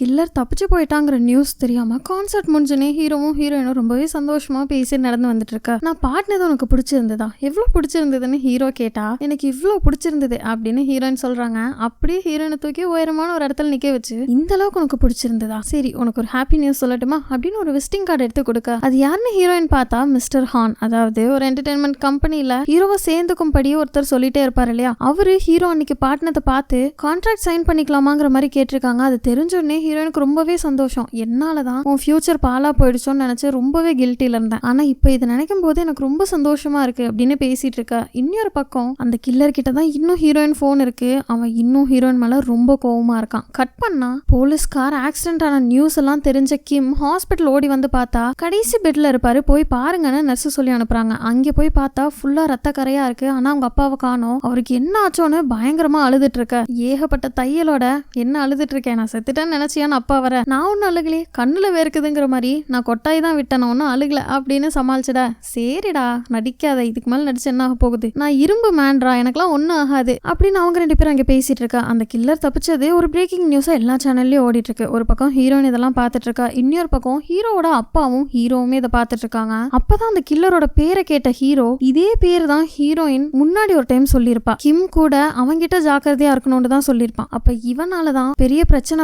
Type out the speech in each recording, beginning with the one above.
Killer தப்பிச்சு போயிட்டாங்கிற news தெரியாம concert முடிஞ்சனே ஹீரோவும் ஹீரோயினும் ரொம்பவே சந்தோஷமா பேசி நடந்து வந்துட்டு இருக்கா. நான் பாடினது உனக்கு பிடிச்சிருந்ததா? எவ்வளவு பிடிச்சிருந்ததுன்னு ஹீரோ கேட்டா எனக்கு இவ்வளோ பிடிச்சிருந்தது அப்படின்னு ஹீரோயின் சொல்றாங்க. அப்படியே ஹீரோயினை தூக்கி உயரமான ஒரு இடத்துல நிக்க வச்சு இந்த அளவுக்கு உனக்கு பிடிச்சிருந்ததா? சரி உனக்கு ஒரு ஹாப்பி நியூஸ் சொல்லட்டுமா? அப்படின்னு ஒரு விசிட்டிங் கார்டு எடுத்து கொடுக்க. அது யாருன்னு ஹீரோயின் பார்த்தா மிஸ்டர் ஹான் அதாவது ஒரு என்டர்டைன்மெண்ட் கம்பெனில ஹீரோவை சேர்ந்துக்கும்படி ஒருத்தர் சொல்லிட்டே இருப்பாரு இல்லையா? அவரு ஹீரோ அன்னைக்கு பாட்டினதை பார்த்து கான்ட்ராக்ட் சைன் பண்ணிக்கலாமாங்கிற மாதிரி கேட்டிருக்காங்க. அது தெரிஞ்சோடனே ஹீரோயினுக்கு ரொம்பவே சந்தோஷம். என்னால தான் உன் ஃபியூச்சர் பாலா போயிடுச்சோன்னு நினைச்சு ரொம்பவே கில்ட்டியில் இருந்தேன். ஆனா இப்போ இதை நினைக்கும் போது எனக்கு ரொம்ப சந்தோஷமா இருக்கு அப்படின்னு பேசிட்டு இருக்கா. இன்னொரு பக்கம் அந்த கில்லர் கிட்ட தான் இன்னும் ஹீரோயின் ஃபோன் இருக்கு. அவன் இன்னும் ஹீரோயின் மேல ரொம்ப கோவமா இருக்கான். கட் பண்ணா போலீஸ் கார் ஆக்சிடென்ட் ஆன நியூஸ் எல்லாம் தெரிஞ்ச கிம் ஹாஸ்பிட்டல் ஓடி வந்து பார்த்தா கடைசி பெட்ல இருப்பாரு. போய் பாருங்கன்னு நர்ஸ் சொல்லி அனுப்புறாங்க. அங்கே போய் பார்த்தா ஃபுல்லா ரத்த கரையா இருக்கு. ஆனா அவங்க அப்பாவை காணும். அவருக்கு என்ன ஆச்சோன்னு பயங்கரமா அழுதுட்டு இருக்க. ஏகப்பட்ட தையலோட என்ன அழுதுட்டு இருக்கேன்? நான் செத்துட்டேன்னு நினைச்சியான்னு அப்பா வர நான் ஒன்றும் அழுகலையே கண்ணில் வேர்க்குதுங்கிற மாதிரி நான் கொட்டாய் தான் விட்டேன் ஒன்றும் அழுகல அப்படின்னு சமாளிச்சடா சரிடா நடிக்காத இதுக்கு மேலே நடிச்சு என்ன ஆக போகுது? நான் இரும்பு மேன்ரா எனக்குலாம் ஒன்றும் ஆகாது அப்படின்னு அவங்க ரெண்டு பேரும் அங்கே பேசிட்டு இருக்கா. அந்த கில்லர் தப்பிச்சது ஒரு பிரேக்கிங் நியூஸாக எல்லா சேனல்லையும் ஓடிட்டு இருக்கு. ஒரு பக்கம் ஹீரோயின் இதெல்லாம் பார்த்துட்டு இருக்கா இன்னொரு பக்கம் ஹீரோவோட அப்பாவும் ஹீரோவுமே இதை பார்த்துட்டு இருக்காங்க. அப்பதான் அந்த கில்லரோட பேரை கேட்ட ஹீரோ இதே பேர் தான் ஹீரோயின் முன்னாடி ஒரு டைம் சொல்லியிருப்பா. கிம் கூட அவங்கிட்ட ஜாக்கிரதையா இருக்கணும்னு தான் சொல்லியிருப்பான். அப்ப இவனால தான் பெரிய பிரச்சனை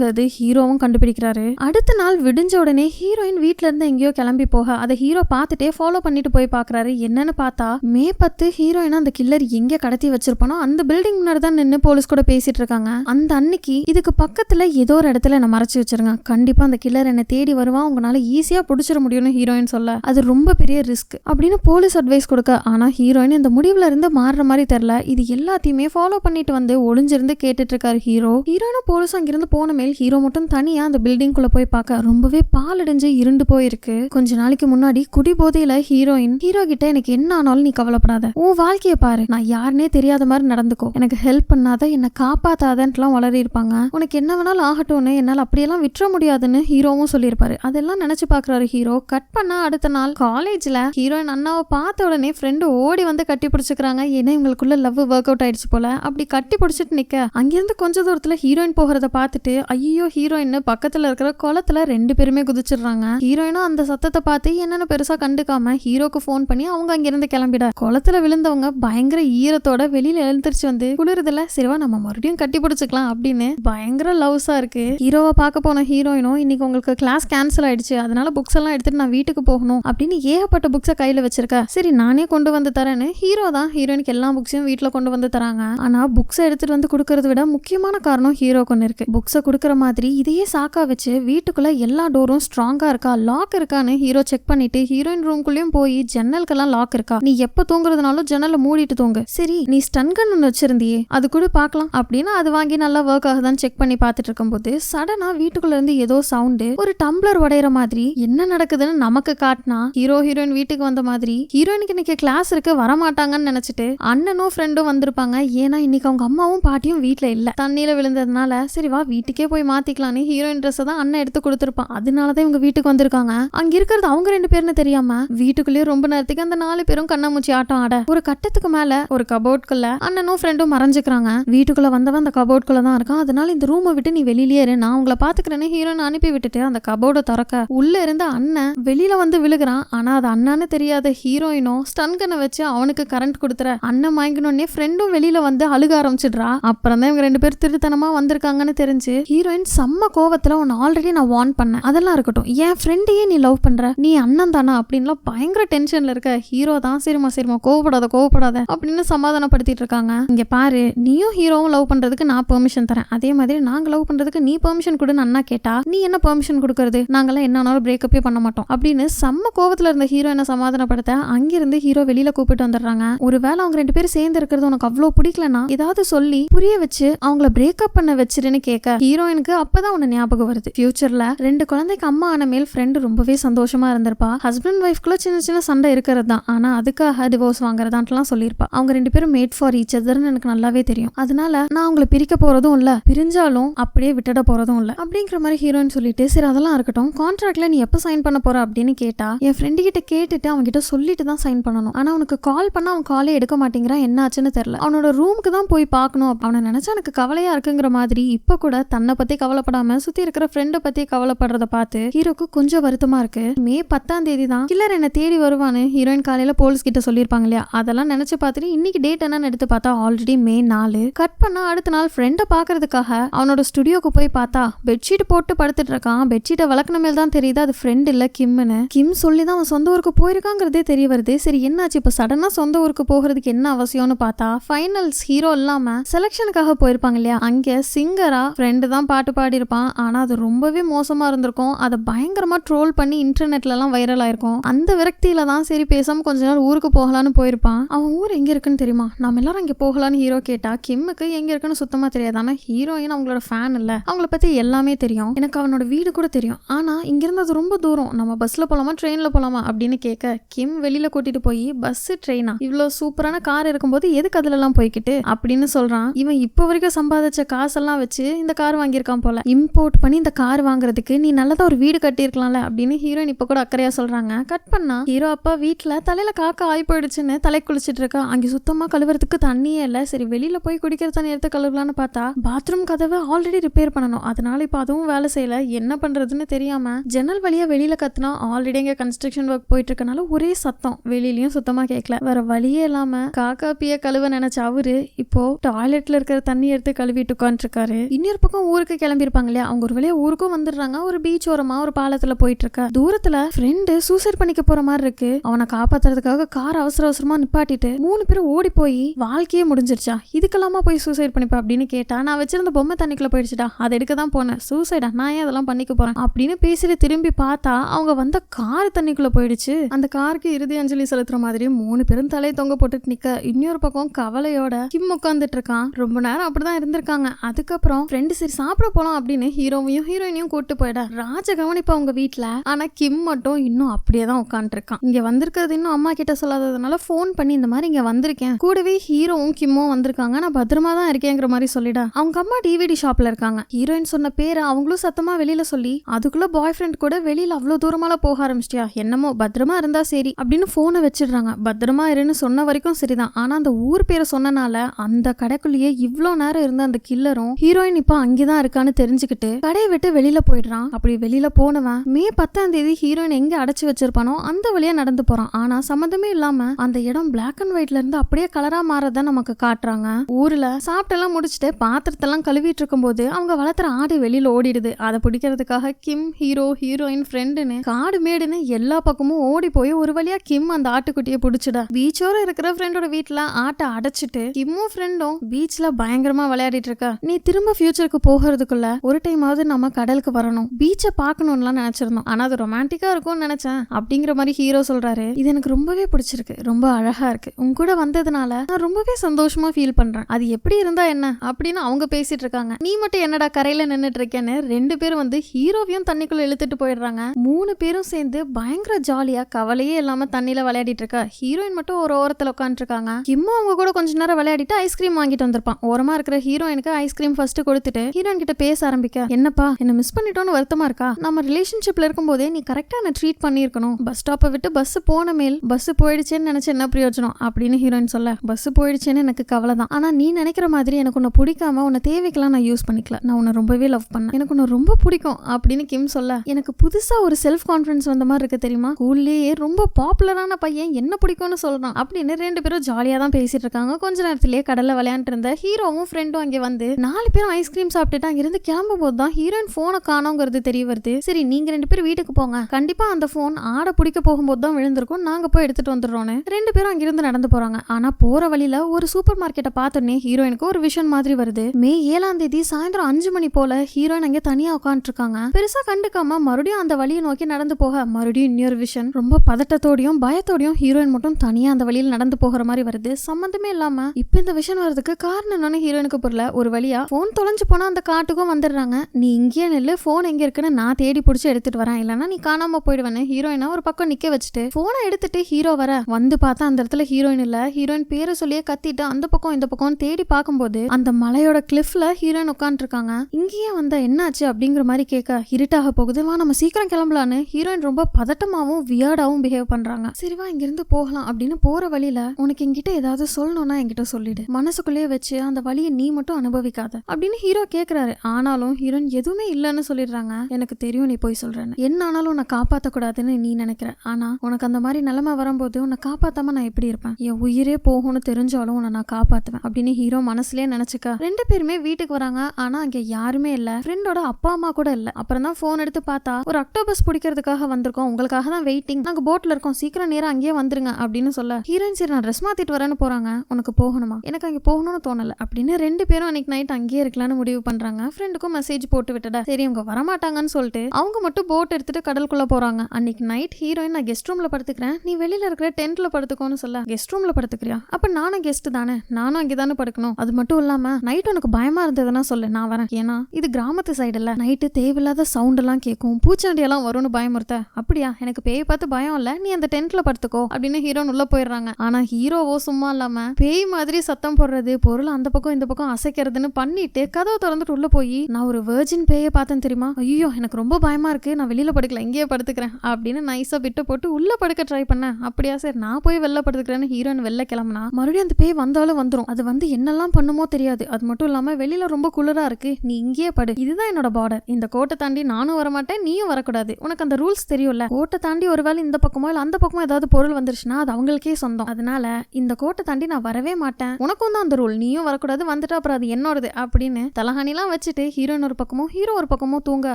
வரப்போகுதுங்கிறது ஹீரோவும் கண்டுபிடிக்கிறாரு. அடுத்த நாள் விடிஞ்ச உடனே ஹீரோயின் வீட்ல இருந்து எங்கேயோ கிளம்பி போக அதை ஹீரோ பார்த்துட்டே ஃபாலோ பண்ணிட்டு போய் பாக்குறாரு என்னன்னு பார்த்தா மே பத்து ஹீரோயினா அந்த கில்லர் எங்க கடத்தி வச்சிருப்பானோ அந்த பில்டிங் முன்னாடி தான் நின்று போலீஸ் கூட பேசிட்டு இருக்காங்க. அந்த அன்னைக்கு இதுக்கு பக்கத்துல ஏதோ ஒரு இடத்துல என்ன மறைச்சு வச்சிருங்க. கண்டிப்பா அந்த கில்லர் என்னை தேடி வருவான். உங்களால ஈஸியா பிடிச்சிட முடியும்னு ஹீரோயின் சொல்ல. அது ரொம்ப பெரிய ரிஸ்க் அப்படின்னு போலீஸ் அட்வைஸ் கொடுக்க. ஆனா ஹீரோயின் இந்த முடிவுல இருந்து மாறுற மாதிரி தெரியல. இது எல்லாத்தையுமே ஃபாலோ பண்ணிட்டு வந்து ஒளிஞ்சிருந்து கேட்டுட்டு இருக்காரு ஹீரோ ஹீரோயினும் போலீஸ் அங்கிருந்து போன மேல் ஹீரோ மட்டும் தனியா அந்த பில்டிங் குள்ள போய் பார்க்க ரொம்பவே பாலடைஞ்சு இருண்டு போயிருக்கு. கொஞ்ச நாளைக்கு முன்னாடி குடி போதையில ஹீரோயின் ஹீரோ கிட்ட எனக்கு என்ன ஆனாலும் நீ கவலைப்படாத. உன் வாழ்க்கைய பாரு. நான் யாருனே தெரியாத மாதிரி நடந்துக்கோ. எனக்கு ஹெல்ப் பண்ணாத என்னை காப்பாத்தாதன்ட்டுலாம் வளரி இருப்பாங்க. உனக்கு என்ன வேணாலும் ஆகட்டும்னு என்னால் அப்படியெல்லாம் விட்டுற முடியாதுன்னு ஹீரோவும் சொல்லியிருப்பாரு. அதெல்லாம் நினைச்சு பாக்குறாரு ஹீரோ கட் பண்ணா அடுத்த நாள் காலேஜ்ல ஹீரோயின் அண்ணாவை பார்த்த உடனே ஃப்ரெண்டு ஓடி வந்து கட்டி பிடிச்சிக்கிறாங்க. ஏன்னா இவங்களுக்குள்ள லவ் ஒர்க் அவுட் ஆயிடுச்சு போல. அப்படி கட்டி பிடிச்சிட்டு நிக்க. அங்கிருந்து கொஞ்ச தூரத்துல ஹீரோயின் போகிறத பார்த்துட்டு ஐயோ ஹீரோயின் பக்கத்துல இருக்கிற குளத்துல ரெண்டு பேருமே குதிச்சிடுறாங்க. ஹீரோயினும் அந்த சத்தத்தை பார்த்து என்னன்னு பெருசா கண்டுக்காம ஹீரோக்கு ஃபோன் பண்ணி அவங்க அங்கிருந்து கிளம்பிட. குளத்துல விழுந்தவங்க பயங்கர ஈரத்தோட வெளியில எழுந்திரிச்சு வந்து குளிருதுல சரிவா நம்ம மறுபடியும் கட்டி பிடிச்சிக்கலாம் அப்படின்னு பயங்கர லவ்ஸா இருக்கு. ஹீரோவை பார்க்க போன ஹீரோயினும் இன்னைக்கு உங்களுக்கு கிளாஸ் கேன்சல் ஆயிடுச்சு அதனால புக்ஸ் எல்லாம் எடுத்துட்டு நான் வீட்டுக்கு போகணும் அப்படின்னு ஏகப்பட்ட புக்ஸை கையில வச்சிருக்க. சரி நானே கொண்டு வந்து தரேன்னு ஹீரோ தான் ஹீரோயினுக்கு எல்லா புக்ஸையும் வீட்டில் கொண்டு வந்து தராங்க. ஆனா புக்ஸை எடுத்துட்டு வந்து கொடுக்கறத விட முக்கியமான காரணம் ஹீரோ ஒன்று இருக்கு. புக்ஸை கொடுக்க மாதிரி இதையே சாக்கா வச்சு வீட்டுக்குள்ள எல்லா டோரும் ஸ்ட்ராங்கா இருக்கா? லாக் இருக்கான்னு ஹீரோ செக் பண்ணிட்டு ஹீரோயின் ரூம்குள்ளேயும் போய் ஜன்னலுக்கெல்லாம் லாக் இருக்கா? நீ எப்போ தூங்குறதுனாலும் ஜன்னலை மூடிட்டு தூங்கு. சரி நீ ஸ்டன் கன் ஒன்று வச்சிருந்தியே அது கூட பார்க்கலாம் அப்படின்னு அது வாங்கி நல்லா ஒர்க் ஆகுதான்னு செக் பண்ணி பார்த்துட்டு இருக்கும்போது சடனா வீட்டுக்குள்ள இருந்து ஏதோ சவுண்டு ஒரு டம்ளர் உடையிற மாதிரி என்ன நடக்குதுன்னு நமக்கு காட்டினா ஹீரோ ஹீரோயின் வீட்டுக்கு வந்த மாதிரி ஹீரோயினுக்கு இன்னைக்கு கிளாஸ் இருக்கு வரமாட்டாங்கன்னு நினைச்சிட்டு அண்ணனும் ஃப்ரெண்டும் வந்திருப்பாங்க. ஏன்னா இன்னைக்கு அவங்க அம்மாவும் பாட்டியும் வீட்டில் இல்லை. தண்ணியில் விழுந்ததுனால சரி வா வீட்டுக்கே போய் மாத்திக்கலாம்னு ஹீரோயின் ட்ரெஸ் தான் அண்ணன் எடுத்து கொடுத்துருப்பான். அதனாலதான் இவங்க வீட்டுக்கு வந்திருக்காங்க. அங்க இருக்கிறது அவங்க ரெண்டு பேர்னு தெரியாம வீட்டுக்குள்ளேயே ரொம்ப நேரத்துக்கு அந்த நாலு பேரும் கண்ணாமூச்சி ஆட்டம் ஆட. ஒரு கட்டத்துக்கு மேல ஒரு கபோர்ட்குள்ள அண்ணனும் ஃப்ரெண்டும் மறைஞ்சுக்கிறாங்க. வீட்டுக்குள்ள வந்தவன் அந்த கபோர்ட்குள்ள தான் இருக்கான். அதனால இந்த ரூமை விட்டு நீ வெளியிலேயே இரு. நான் உங்களை பாத்துக்கிறேன்னு ஹீரோயின் அனுப்பி விட்டுட்டு அந்த கபோர்டை திறக்க உள்ள இருந்த அண்ணன் வெளியில வந்து விழுகிறான். ஆனா அது அண்ணான்னு தெரியாத ஹீரோயினும் ஸ்டன் வச்சு அவனுக்கு கரண்ட் கொடுத்துற அண்ணன் வாங்கினோடனே ஃப்ரெண்டும் வெளியில வந்து அழுக ஆரம்பிச்சிடுறா. அப்புறம் தான் இவங்க ரெண்டு பேர் திருத்தனமா வந்திருக்காங்கன்னு தெரிஞ்சு ஹீரோ ஹீரோயின் செம்ம கோவத்தில் உன்னை ஆல்ரெடி நான் வார்ன் பண்ணேன். அதெல்லாம் இருக்கட்டும். என் ஃப்ரெண்டையே நீ லவ் பண்ற? நீ அண்ணன் தானா? அப்படின்லாம் பயங்கர டென்ஷன்ல இருக்க. ஹீரோ தான் சரிம்மா சரிம்மா கோவப்படாத கோவப்படாத அப்படின்னு சமாதானப்படுத்திட்டு இருக்காங்க. இங்கே பாரு நீயும் ஹீரோவும் லவ் பண்றதுக்கு நான் பெர்மிஷன் தரேன். அதே மாதிரி நாங்கள் லவ் பண்ணுறதுக்கு நீ பெர்மிஷன் கொடுன்னு அண்ணா கேட்டா நீ என்ன பெர்மிஷன் கொடுக்கறது? நாங்கெல்லாம் என்னாலும் பிரேக்கப்பே பண்ண மாட்டோம். அப்படின்னு செம்ம கோவத்தில் இருந்த ஹீரோயினை சமாதானப்படுத்த அங்கிருந்து ஹீரோ வெளியில் கூப்பிட்டு வந்துடுறாங்க. ஒருவேளை அவங்க ரெண்டு பேரும் சேர்ந்து இருக்கிறது உனக்கு அவ்வளோ பிடிக்கலன்னா ஏதாவது சொல்லி புரிய வச்சு அவங்கள பிரேக்கப் பண்ண வச்சிருன்னு கேட்க ஹீரோ ஹீரோயினுக்கு அப்பதான் உன்னை ஞாபகம் வருது. ஃபியூச்சர்ல ரெண்டு குழந்தைக்கு அம்மா ஆன மேல் ஃப்ரெண்டு ரொம்பவே சந்தோஷமா இருந்திருப்பா. ஹஸ்பண்ட் ஒய்ஃப்குள்ள சின்ன சின்ன சண்டை இருக்கிறது தான் ஆனா அதுக்காக டிவோர்ஸ் வாங்குறதான்ட்டுலாம் சொல்லியிருப்பா. அவங்க ரெண்டு பேரும் மேட் ஃபார் ஈச் அதர்னு எனக்கு நல்லாவே தெரியும். அதனால நான் அவங்கள பிரிக்க போறதும் இல்ல. பிரிஞ்சாலும் அப்படியே விட்டுட போறதும் இல்ல. அப்படிங்கிற மாதிரி ஹீரோயின் சொல்லிட்டு சரி அதெல்லாம் இருக்கட்டும். கான்ட்ராக்ட்ல நீ எப்ப சைன் பண்ண போற? அப்படின்னு கேட்டா என் ஃப்ரெண்டு கிட்ட கேட்டுட்டு அவங்க கிட்ட சொல்லிட்டு தான் சைன் பண்ணணும். ஆனா அவனுக்கு கால் பண்ணா அவன் காலே எடுக்க மாட்டேங்கிறான். என்ன ஆச்சுன்னு தெரியல. அவனோட ரூமுக்கு தான் போய் பார்க்கணும். அவனை நினைச்சா எனக்கு கவலையா இருக்குங்கிற மாதிரி இப்ப கூட தன்னை பத்தி கவலைப்படாம சுத்தி இருக்கிற ஃப்ரெண்டை பத்தி கவலைப்படுறத பார்த்து ஹீரோக்கு கொஞ்சம் வருத்தமா இருக்கு. மே பத்தாம் தேதி தான் கில்லர் என்ன தேடி வருவான்னு ஹீரோயின் காலையில போலீஸ் கிட்ட சொல்லியிருப்பாங்க இல்லையா? அதெல்லாம் நினைச்சு பார்த்துட்டு இன்னைக்கு டேட் என்னன்னு எடுத்து பார்த்தா ஆல்ரெடி மே நாலு. கட் பண்ணா அடுத்த நாள் ஃப்ரெண்டை பாக்குறதுக்காக அவனோட ஸ்டுடியோக்கு போய் பார்த்தா பெட்ஷீட் போட்டு படுத்துட்டு இருக்கான். பெட்ஷீட்டை வளர்க்கணும் மேல் தான் தெரியுது அது ஃப்ரெண்ட் இல்ல கிம்னு கிம் சொல்லி தான் அவன் சொந்த ஊருக்கு போயிருக்காங்கிறதே தெரிய வருது. சரி என்னாச்சு? இப்போ சடனா சொந்த ஊருக்கு போகிறதுக்கு என்ன அவசியம்னு பார்த்தா ஃபைனல்ஸ் ஹீரோ இல்லாம செலெக்ஷனுக்காக போயிருப்பாங்க இல்லையா? அங்க சிங்கரா ஃப்ரெண்டு தான் பாட்டு பாடியிருப்பான். ஆனால் அது ரொம்பவே மோசமாக இருந்திருக்கும். அதை பயங்கரமாக ட்ரோல் பண்ணி இன்டர்நெட்லலாம் வைரல் ஆயிருக்கும். அந்த விரக்தியில தான் சரி பேசாமல் கொஞ்ச நாள் ஊருக்கு போகலான்னு போயிருப்பான். அவன் ஊர் எங்கே இருக்குன்னு தெரியுமா? நம்ம எல்லாரும் இங்கே போகலான்னு ஹீரோ கேட்டா கிம்முக்கு எங்கே இருக்குன்னு சுத்தமாக தெரியாது ஆனால் ஹீரோயின் அவங்களோட ஃபேன் இல்லை. அவங்கள பற்றி எல்லாமே தெரியும். எனக்கு அவனோட வீடு கூட தெரியும். ஆனால் இங்கேருந்து அது ரொம்ப தூரம். நம்ம பஸ்ஸில் போகலாமா ட்ரெயினில் போலாமா அப்படின்னு கேட்க கிம் வெளியில் கூட்டிகிட்டு போய் பஸ் ட்ரெயினா இவ்வளோ சூப்பரான கார் இருக்கும்போது எதுக்கு அதுலலாம் போய்கிட்டு போய்க்கிட்டு? அப்படின்னு சொல்கிறான் இவன் இப்போ வரைக்கும் சம்பாதிச்ச காசெல்லாம் வச்சு இந்த கார் வாங்கியிருக்கான் போல. இம்போர்ட் பண்ணி இந்த கார் வாங்குறதுக்கு நீ நல்லதா ஒரு வீடு கட்டியிருக்கலாம்ல அப்படின்னு ஹீரோயின் இப்போ கூட அக்கறையா சொல்றாங்க. கட் பண்ணா ஹீரோ அப்பா வீட்டில் தலையில காக்கா ஆகி போயிடுச்சுன்னு தலை குளிச்சுட்டு இருக்கா. அங்கே சுத்தமா கழுவுறதுக்கு தண்ணியே இல்லை. சரி வெளியில போய் குடிக்கிற தண்ணி எடுத்து கழுவலான்னு பார்த்தா பாத்ரூம் கதவை ஆல்ரெடி ரிப்பேர் பண்ணணும். அதனால இப்போ அதுவும் வேலை செய்யல. என்ன பண்றதுன்னு தெரியாம ஜன்னல் வழியா வெளியில கத்துனா ஆல்ரெடி இங்கே கன்ஸ்ட்ரக்ஷன் ஒர்க் போயிட்டு இருக்கனால ஒரே சத்தம். வெளியிலயும் சுத்தமா கேட்கல வேற வழியே இல்லாம காக்கா பிய கழுவ நினைச்ச அவரு இப்போ டாய்லெட்ல இருக்கிற தண்ணி எடுத்து கழுவிட்டு உட்காந்துருக்காரு இன்னொரு பக்கம் ஊருக்கு கிளம்பியிருப்பாங்க இல்லையா? அவங்க ஒரு வழியா ஊருக்கும் வந்துடுறாங்க. ஒரு பீச் ஓரமா ஒரு பாலத்துல போயிட்டு இருக்கா தூரத்துல ஃப்ரெண்டு சூசைட் பண்ணிக்க போற மாதிரி இருக்கு. அவனை காப்பாத்துறதுக்காக கார் அவசர அவசரமா நிப்பாட்டிட்டு மூணு பேரும் ஓடி போய் வாழ்க்கையே முடிஞ்சிருச்சா? இதுக்கெல்லாமா போய் சூசைட் பண்ணிப்பா அப்படின்னு கேட்டா நான் வச்சிருந்த பொம்மை தண்ணிக்குள்ள போயிடுச்சுடா. அதை எடுக்க தான் போனேன். சூசைடா நான் ஏன் அதெல்லாம் பண்ணிக்க போறேன்? அப்படின்னு பேசிட்டு திரும்பி பார்த்தா அவங்க வந்த கார் தண்ணிக்குள்ள போயிடுச்சு. அந்த காருக்கு இறுதி அஞ்சலி செலுத்துற மாதிரி மூணு பேரும் தலையை தொங்க போட்டுட்டு நிக்க. இன்னொரு பக்கம் கவலையோட கிம் உட்காந்துட்டு இருக்கான். ரொம்ப நேரம் அப்படிதான் இருந்திருக்காங்க. அதுக்கப்புறம் ஃப்ரெண்டு சரி சாப்பிட போகலாம் அப்படின்னு ஹீரோவையும் ஹீரோயினையும் கூட்டு போயிட ராஜ கவனிப்பா அவங்க வீட்டில் ஆனால் கிம் மட்டும் இன்னும் அப்படியே தான் உட்காந்துருக்கான் இங்கே வந்திருக்கிறது இன்னும் அம்மா கிட்ட சொல்லாததுனால ஃபோன் பண்ணி இந்த மாதிரி இங்கே வந்திருக்கேன். கூடவே ஹீரோவும் கிம்மும் வந்திருக்காங்க. நான் பத்திரமா தான் இருக்கேங்கிற மாதிரி சொல்லிடா. அவங்க அம்மா டிவிடி ஷாப்ல இருக்காங்க. ஹீரோயின் சொன்ன பேரை அவங்களும் சத்தமா வெளியில சொல்லி அதுக்குள்ள பாய் ஃப்ரெண்ட் கூட வெளியில அவ்வளோ தூரமால போக ஆரம்பிச்சிட்டியா? என்னமோ பத்திரமா இருந்தா சரி அப்படின்னு ஃபோனை வச்சிடுறாங்க. பத்திரமா இருன்னு சொன்ன வரைக்கும் சரிதான். ஆனா அந்த ஊர் பேரை சொன்னனால அந்த கடைக்குள்ளேயே இவ்வளோ நேரம் இருந்த அந்த கில்லரும் ஹீரோயின் இப்போ அங்கேதான் இருக்கான்னு தெரிஞ்சுக்கிட்டு கடையை விட்டு வெளியில போயிடுறான். அப்படி வெளியில போனவன் மே பத்தாம் தேதி ஹீரோயின் எங்க அடைச்சு வச்சிருப்பானோ அந்த வழியா நடந்து போறான். ஆனா சம்மந்தமே இல்லாம அந்த இடம் பிளாக் அண்ட் ஒயிட்ல இருந்து அப்படியே கலரா மாறதா நமக்கு காட்டுறாங்க. ஊர்ல சாப்பிட்டெல்லாம் முடிச்சுட்டு பாத்திரத்தெல்லாம் கழுவிட்டு இருக்கும்போது அவங்க வளர்த்துற ஆடு வெளியில ஓடிடுது. அதை பிடிக்கிறதுக்காக கிம் ஹீரோ ஹீரோயின் ஃப்ரெண்டுன்னு காடு மேடுன்னு எல்லா பக்கமும் ஓடி போய் ஒரு வழியா கிம் அந்த ஆட்டுக்குட்டியை பிடிச்சிட. பீச்சோட இருக்கிற ஃப்ரெண்டோட வீட்டுல ஆட்டை அடைச்சிட்டு கிம்மும் ஃப்ரெண்டும் பீச்ல பயங்கரமா விளையாடிட்டு இருக்க. நீ திரும்ப ஃபியூச்சருக்கு போகிறதுக்குள்ள ஒரு டைமாவது நம்ம கடலுக்கு வரணும். பீச்சை பார்க்கணும்லாம் நினைச்சிருந்தோம். ஆனா அது ரொமான்டிக்கா இருக்கும்னு நினைச்சேன். அப்படிங்கிற மாதிரி ஹீரோ சொல்றாரு. இது எனக்கு ரொம்பவே பிடிச்சிருக்கு. ரொம்ப அழகா இருக்கு. உங்க கூட வந்ததுனால நான் ரொம்பவே சந்தோஷமா ஃபீல் பண்றேன். அது எப்படி இருந்தா என்ன? அப்படின்னு அவங்க பேசிட்டு இருக்காங்க. நீ மட்டும் என்னடா கரையில நின்னுட்டு இருக்கேன்னு ரெண்டு பேரும் வந்து ஹீரோவையும் தண்ணிக்குள்ள இழுத்துட்டு போயிடுறாங்க. மூணு பேரும் சேர்ந்து பயங்கர ஜாலியா கவலையே இல்லாம தண்ணியில விளையாடிட்டு இருக்கா. ஹீரோயின் மட்டும் ஒரு ஓரத்துல உட்காந்துருக்காங்க கிம்மும் அவங்க கூட கொஞ்ச நேரம் விளையாடிட்டு ஐஸ்கிரீம் வாங்கிட்டு வந்திருப்பான். ஓரமா இருக்கிற ஹீரோயினுக்கு ஐஸ்கிரீம் ஃபர்ஸ்ட் கொடுத்துட்டு ஹீரோயின் கிட்ட பேச ஆரம்பிக்க என்னப்பா என்ன மிஸ் பண்ணிட்டோன்னு வருத்தமா இருக்கா? நம்ம ரிலேஷன்ஷிப்ல இருக்கும்போதே நீ கரெக்டா என்ன ட்ரீட் பண்ணியிருக்கணும். பஸ் ஸ்டாப்பை விட்டு பஸ் போன மேல் பஸ் போயிடுச்சேன்னு நினைச்சு என்ன பிரயோஜனம்? அப்படின்னு ஹீரோயின் சொல்ல பஸ் போயிடுச்சேன்னு எனக்கு கவலை தான். ஆனா நீ நினைக்கிற மாதிரி எனக்கு உன்னை பிடிக்காம உன்னை தேவைக்கெல்லாம் நான் யூஸ் பண்ணிக்கல. நான் உன்னை ரொம்பவே லவ் பண்ணேன். எனக்கு உன்னை ரொம்ப பிடிக்கும் அப்படின்னு கிம் சொல்ல எனக்கு புதுசா ஒரு செல்ஃப் கான்ஃபிடன்ஸ் வந்த மாதிரி இருக்கு தெரியுமா? ஸ்கூல்லேயே ரொம்ப பாப்புலரான பையன் என்ன பிடிக்கும்னு சொல்றான் அப்படின்னு ரெண்டு பேரும் ஜாலியா தான் பேசிட்டு இருக்காங்க. கொஞ்ச நேரத்திலேயே கடல்ல விளையாண்டு இருந்த ஹீரோவும் ஃப்ரெண்டும் அங்கே வந்து நாலு பேரும் ஐஸ்கிரீம் சாப்பிட்டுட்டு அங்கிருந்து கிளம்பும்போது தான் ஹீரோயின் போனை காணோங்கிறது தெரிய வருது. சரி நீங்க ரெண்டு பேரும் வீட்டுக்கு போங்க. கண்டிப்பா அந்த போன் ஆடை பிடிக்க போகும்போது தான் விழுந்திருக்கும். நாங்க போய் எடுத்துட்டு வந்துடுறோன்னு. ரெண்டு பேரும் அங்கிருந்து நடந்து போறாங்க. ஆனா போற வழியில ஒரு சூப்பர் மார்க்கெட்டை பார்த்தோன்னே ஹீரோயினுக்கு ஒரு விஷன் மாதிரி வருது. மே ஏழாம் தேதி சாயந்தரம் அஞ்சு மணி போல ஹீரோயின் அங்கே தனியா உட்காந்துருக்காங்க பெருசா கண்டுக்காம மறுபடியும் அந்த வழியை நோக்கி நடந்து போக மறுபடியும் இன்னொரு விஷன் ரொம்ப பதட்டத்தோடையும் பயத்தோடையும் ஹீரோயின் மட்டும் தனியா அந்த வழியில் நடந்து போகிற மாதிரி வருது. சம்மந்தமே இல்லாம இப்ப இந்த விஷன் வர்றதுக்கு காரணம் என்னன்னு ஹீரோயினுக்கு புரியல. ஒரு வழியா போன் தொலைஞ்சு போனா அந்த காட்டுக்கும் வந்துடுறாங்க. நீ இங்கேயே நில்லு ஃபோன் எங்கே இருக்குன்னு நான் தேடி பிடிச்சி எடுத்துட்டு வரேன். இல்லைன்னா நீ காணாமல் போயிடுவேன்னு ஹீரோயினா ஒரு பக்கம் நிற்க வச்சுட்டு ஃபோனை எடுத்துட்டு ஹீரோ வர. வந்து பார்த்தா அந்த இடத்துல ஹீரோயின் இல்லை. ஹீரோயின் பேரை சொல்லியே கத்திட்டு அந்த பக்கம் இந்த பக்கம் தேடி பார்க்கும்போது அந்த மலையோட கிளிஃப்ல ஹீரோயின் உட்காந்துருக்காங்க இங்கேயே வந்தா என்னாச்சு அப்படிங்கிற மாதிரி கேட்க இருட்டாக போகுது. வா நம்ம சீக்கிரம் கிளம்பலான்னு ஹீரோயின் ரொம்ப பதட்டமாகவும் வியர்டாகவும் பிஹேவ் பண்ணுறாங்க சரிவா இங்கேருந்து போகலாம் அப்படின்னு போகிற வழியில் உனக்கு எங்கிட்ட ஏதாவது சொல்லணும்னா என்கிட்ட சொல்லிடு. மனசுக்குள்ளேயே வச்சு அந்த வழியை நீ மட்டும் அனுபவிக்காத அப்படின்னு ஹீரோ கேட்குறாரு சொல்றாரு ஆனாலும் ஹீரோயின் எதுவுமே இல்லைன்னு சொல்லிடுறாங்க. எனக்கு தெரியும் நீ போய் சொல்றேன்னு. என்ன ஆனாலும் உன்னை காப்பாற்றக்கூடாதுன்னு நீ நினைக்கிற. ஆனா உனக்கு அந்த மாதிரி நிலைமை வரும்போது உன்னை காப்பாத்தாம நான் எப்படி இருப்பேன்? என் உயிரே போகும்னு தெரிஞ்சாலும் உன்னை நான் காப்பாத்துவேன் அப்படின்னு ஹீரோ மனசுலயே நினைச்சுக்க. ரெண்டு பேருமே வீட்டுக்கு வராங்க. ஆனா அங்க யாருமே இல்ல. ஃப்ரெண்டோட அப்பா அம்மா கூட இல்ல. அப்புறம் தான் போன் எடுத்து பார்த்தா ஒரு அக்டோபஸ் பிடிக்கிறதுக்காக வந்திருக்கோம். உங்களுக்காக தான் வெயிட்டிங் நாங்க போட்ல இருக்கோம். சீக்கிரம் நேரம் அங்கேயே வந்துருங்க அப்படின்னு சொல்ல. ஹீரோயின் சரி நான் ட்ரெஸ் மாத்திட்டு வரேன்னு போறாங்க. உனக்கு போகணுமா? எனக்கு அங்கே போகணும்னு தோணல. அப்படின்னு ரெண்டு பேரும் அன்னைக்கு நைட் அங்கேயே இருக்கலாம்னு முடிவு பண்றாங்க. ஃப்ரெண்டுக்கும் மெசேஜ் போட்டு விட்டுடா. சரி இவங்க வரமாட்டாங்கன்னு சொல்லிட்டு அவங்க மட்டும் போட் எடுத்துட்டு கடலுக்குள்ள போறாங்க. அன்னைக்கு நைட் ஹீரோயின் நான் கெஸ்ட் ரூம்ல படுத்துக்கிறேன். நீ வெளியில இருக்கிற டென்ட்ல படுத்துக்கோன்னு சொல்ல. கெஸ்ட் ரூம்ல படுத்துக்கிறியா? அப்ப நானும் கெஸ்ட் தானே. நானும் அங்கே தானே படுக்கணும். அது மட்டும் இல்லாம நைட் உனக்கு பயமா இருந்ததுன்னா சொல்லு. நான் வரேன். ஏன்னா இது கிராமத்து சைடு இல்ல. நைட்டு தேவையில்லாத சவுண்ட் எல்லாம் கேட்கும் பூச்சாண்டி எல்லாம் வரும்னு பயமுறுத்த. அப்படியா? எனக்கு பேய் பார்த்து பயம் இல்ல. நீ அந்த டென்ட்ல படுத்துக்கோ அப்படின்னு ஹீரோன் உள்ள போயிடுறாங்க. ஆனா ஹீரோவோ சும்மா இல்லாம பேய் மாதிரி சத்தம் போடுறது பொருள் அந்த பக்கம் இந்த பக்கம் அசைக்கிறதுன்னு பண்ணிட்டு கதவை திறந்துட்டு உள்ள போய் நான் ஒரு வெர்ஜின் பேயை பார்த்தேன் தெரியுமா? ஐயோ எனக்கு ரொம்ப பயமா இருக்கு. நான் வெளியில படுக்கல இங்கேயே படுத்துக்கிறேன். அப்படின்னு நைஸா விட்டு போட்டு உள்ள படுக்க ட்ரை பண்ணேன் அப்படியா சரி நான் போய் வெளில படுத்துக்கிறேன்னு ஹீரோயின் வெளில கிளம்புனா? மறுபடியும் அந்த பேய் வந்தாலும் வந்துடும் அது வந்து என்னெல்லாம் பண்ணுமோ தெரியாது. அது மட்டும் இல்லாம வெளியில ரொம்ப குளிரா இருக்கு. நீ இங்கேயே படு. இதுதான் என்னோட பார்டர் இந்த கோட்டை தாண்டி நானும் வரமாட்டேன் நீயும் வரக்கூடாது. உனக்கு அந்த ரூல்ஸ் தெரியும்ல? கோட்டை தாண்டி ஒருவேளை இந்த பக்கமோ இல்ல அந்த பக்கமோ ஏதாவது பொருள் வந்துருச்சுன்னா அது அவங்களுக்கே சொந்தம். அதனால இந்த கோட்டை தாண்டி நான் வரவே மாட்டேன். உனக்கும் தான் அந்த ரூல் நீயும் வரக்கூடாது வந்துட்டு அப்புறம் அது என்னோடது? அப்படின்னு தலஹானிலாம் வச்சுட்டு ஹீரோயின் ஒரு பக்கமும் ஹீரோ ஒரு பக்கமும் தூங்க.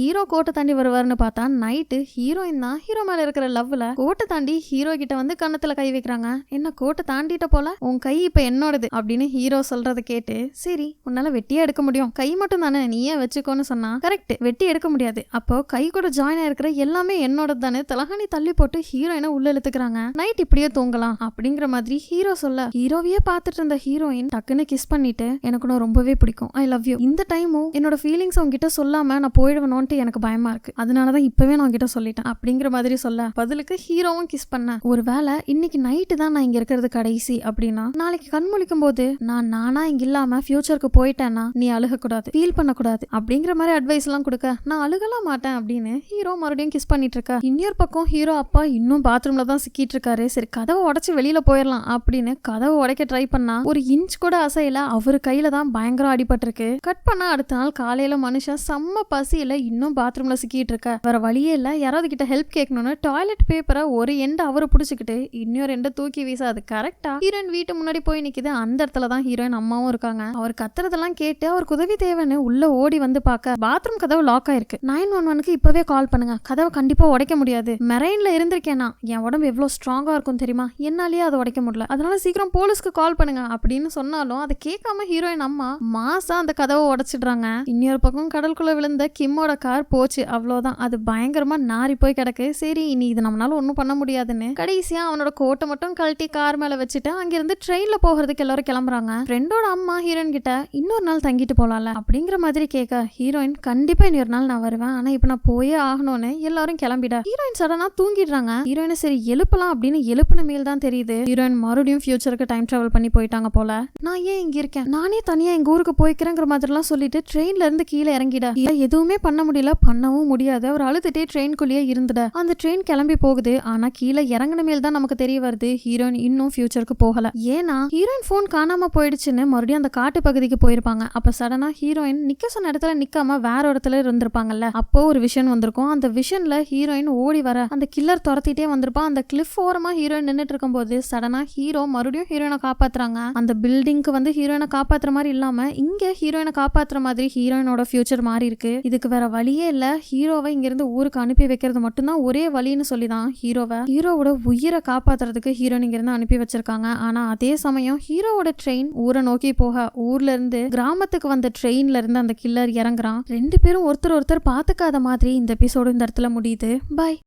ஹீரோ கோட்டை தாண்டி வருவாருன்னு பார்த்தா நைட்டு ஹீரோயின் தான் ஹீரோ மேல இருக்கிற லவ்ல கோட்டை தாண்டி ஹீரோ கிட்ட வந்து கன்னத்துல கை வைக்கிறாங்க. என்ன கோட்டை தாண்டிட்ட போல? உன் கை இப்ப என்னோடது? அப்படின்னு ஹீரோ சொல்றதை கேட்டு சரி உன்னால வெட்டியே எடுக்க முடியும். கை மட்டும் தானே நீயே வச்சுக்கோன்னு சொன்னா கரெக்ட் வெட்டி எடுக்க முடியாது. அப்போ கை கூட ஜாயின் ஆயிருக்கிற எல்லாமே என்னோடது தானே. தலகாணி தள்ளி போட்டு ஹீரோயினை உள்ள இழுத்துக்கிறாங்க. நைட் இப்படியே தூங்கலாம் அப்படிங்கிற மாதிரி ஹீரோ சொல்ல ஹீரோவையே பார்த்துட்டு இருந்த ஹீரோயின் டக்குன்னு கிஸ் பண்ணிட்டு எனக்கு ரொம்பவே பிடிக்கும். ஐ லவ் யூ இந்த டைமும் என்னோட ஃபீலிங்ஸ் உங்ககிட்ட சொல்லாம நான் போயிடுவேணும்ட்டு எனக்கு பயமா இருக்கு. அதனாலதான் இப்பவே நான் உங்ககிட்ட சொல்லிட்டேன். அப்படிங்கிற மாதிரி சொல்ல. பதிலுக்கு ஹீரோவும் கிஸ் பண்ண ஒருவேளை இன்னைக்கு நைட்டு தான் நான் இங்க இருக்கிறது கடைசி அப்படின்னா நாளைக்கு கண் முழிக்கும் போது நான் நானா இங்க இல்லாம ஃபியூச்சருக்கு போயிட்டேன்னா நீ அழுக கூடாது ஃபீல் பண்ணக்கூடாது அப்படிங்கிற மாதிரி அட்வைஸ் எல்லாம் கொடுக்க நான் அழுகலாம் மாட்டேன் அப்படின்னு ஹீரோ மறுபடியும் கிஸ் பண்ணிட்டு இருக்க இன்னொரு பக்கம் ஹீரோ அப்பா இன்னும் பாத்ரூம்ல தான் சிக்கிட்டு இருக்காரு சரி கதவை உடச்சு வெளியில போயிடலாம் அப்படின்னு கதவை உடைக்க ட்ரை பண்ணா ஒரு இன்ச் கூட அசையில அவர் கையில தான் பயங்கரம் அடிபட்டிருக்கு. கட் பண்ணா அடுத்த நாள் காலையில மனுஷன் செம்ம பசியில இன்னும் பாத்ரூம்ல சிக்கிட்டு இருக்க. வேற வழியே இல்ல. யாராவது கிட்ட ஹெல்ப் கேட்கணும்னு டாய்லெட் பேப்பரை ஒரு எண்டு அவரை பிடிச்சிக்கிட்டு இன்னொரு எண்டை தூக்கி வீச. அது கரெக்டா ஹீரோயின் வீட்டு முன்னாடி போய் நிக்குது. அந்த இடத்துல தான் ஹீரோயின் அம்மாவும் இருக்காங்க. அவர் கத்துறதெல்லாம் கேட்டு அவருக்கு உதவி தேவைன்னு உள்ள ஓடி வந்து பார்க்க. பாத்ரூம் கதவு லாக் ஆயிருக்கு. நைன் ஒன் ஒனுக்கு இப்பவே கால் பண்ணுங்க. கதவை கண்டிப்பா உடைக்க முடியாது. மெரைன்ல இருந்திருக்கேனா? என் உடம்பு எவ்வளவு ஸ்ட்ராங்கா இருக்கும் தெரியுமா? என்னாலேயே அதை உடைக்க முடியல. அதனால சீக்கிரம் போலீஸ்க்கு கால் பண்ணுங்க. அப்படின்னு சொன்னாலும் அதை கேட்காம ஹீரோயின் அம்மா மாசா அந்த கதவை உடைச்சிடுறாங்க. இன்னொரு பக்கம் கடலுக்குள்ள விழுந்த கிம்மோட கார் போச்சு. அவ்வளோதான் அது பயங்கரமா நாரி போய் கிடக்கு. சரி இனி இது நம்மளால ஒன்றும் பண்ண முடியாதுன்னு. கடைசியா அவனோட கோட்டை மட்டும் கழட்டி கார் மேல வச்சுட்டு அங்கிருந்து ட்ரெயினில் போகிறதுக்கு எல்லாரும் கிளம்புறாங்க. ஃப்ரெண்டோட அம்மா ஹீரோயின் கிட்ட இன்னொரு நாள் தங்கிட்டு போகலாம்ல அப்படிங்கிற மாதிரி கேட்க ஹீரோயின் கண்டிப்பா இன்னொரு நாள் நான் வருவேன். ஆனா இப்ப நான் போயே ஆகணும்னு எல்லாரும் கிளம்பிட. ஹீரோயின் சடனா தூங்கிடுறாங்க. ஹீரோயினை சரி எழுப்பலாம் அப்படின்னு எழுப்புன மேல் தான் தெரியுது. ஹீரோயின் மறுபடியும் ஃபியூச்சருக்கு டைம் ட்ராவல் பண்ணி போயிட்டாங்க போல. நான் ஏன் இங்க இருக்கேன்? நானே தனியா எங்க ஊருக்கு போய்க்கிறேங்கிற மாதிரிலாம் சொல்லிட்டு ட்ரெயின்ல இருந்து கீழே இறங்கிட. எதுவுமே பண்ண முடியல பண்ணவும் முடியாது. அவர் அழுதுட்டே ட்ரெயின்குள்ளேயே இருந்துட. அந்த ட்ரெயின் கிளம்பி போகுது. ஆனா கீழே இறங்கின மேல் தான் நமக்கு தெரிய வருது. ஹீரோயின் இன்னும் ஃபியூச்சருக்கு போகல. ஏன்னா ஹீரோயின் ஃபோன் காணாம போயிடுச்சுன்னு மறுபடியும் அந்த காட்டு பகுதிக்கு போயிருப்பாங்க. அப்ப சடனா ஹீரோயின் நிக்க சொன்ன இடத்துல நிக்காம வேற இடத்துல இருந்திருப்பாங்கல்ல. அப்போ ஒரு விஷன் வந்திருக்கும். அந்த விஷன்ல ஹீரோயின் ஓடி வர அந்த கில்லர் துரத்திட்டே வந்திருப்பான். அந்த கிளிஃப் ஓரமா ஹீரோயின் நின்னுட்டு இருக்கும்போது சடனா ஹீரோ மறுபடியும் ஹீரோயினை காப்பாத்துறாங்க. அந்த பில்டிங்க்கு வந்து ஹீரோயினை காப்பாத்துற மாதிரி இல்லாம இங்க ஹீரோயினை காப்பாத்துற மாதிரி ஹீரோயினோட ஃபியூச்சர் மாறி இருக்கு. இதுக்கு வேற வழியே இல்ல. ஹீரோவை இங்கிருந்து ஊருக்கு அனுப்பி வைக்கிறது மட்டும்தான் ஒரே வழின்னு சொல்லி தான் ஹீரோவை. ஹீரோவோட உயிரை காப்பாத்துறதுக்கு ஹீரோயின் இங்கிருந்து அனுப்பி வச்சிருக்காங்க. ஆனா அதே சமயம் ஹீரோவோட ட்ரெயின் ஊரை நோக்கி போக ஊர்ல இருந்து கிராமத்துக்கு வந்த ட்ரெயின்ல இருந்து அந்த கில்லர் இறங்குறான். ரெண்டு பேரும் ஒருத்தர் ஒருத்தர் பாத்துக்காத மாதிரி இந்த எபிசோடு இந்த இடத்துல முடியுது. பாய்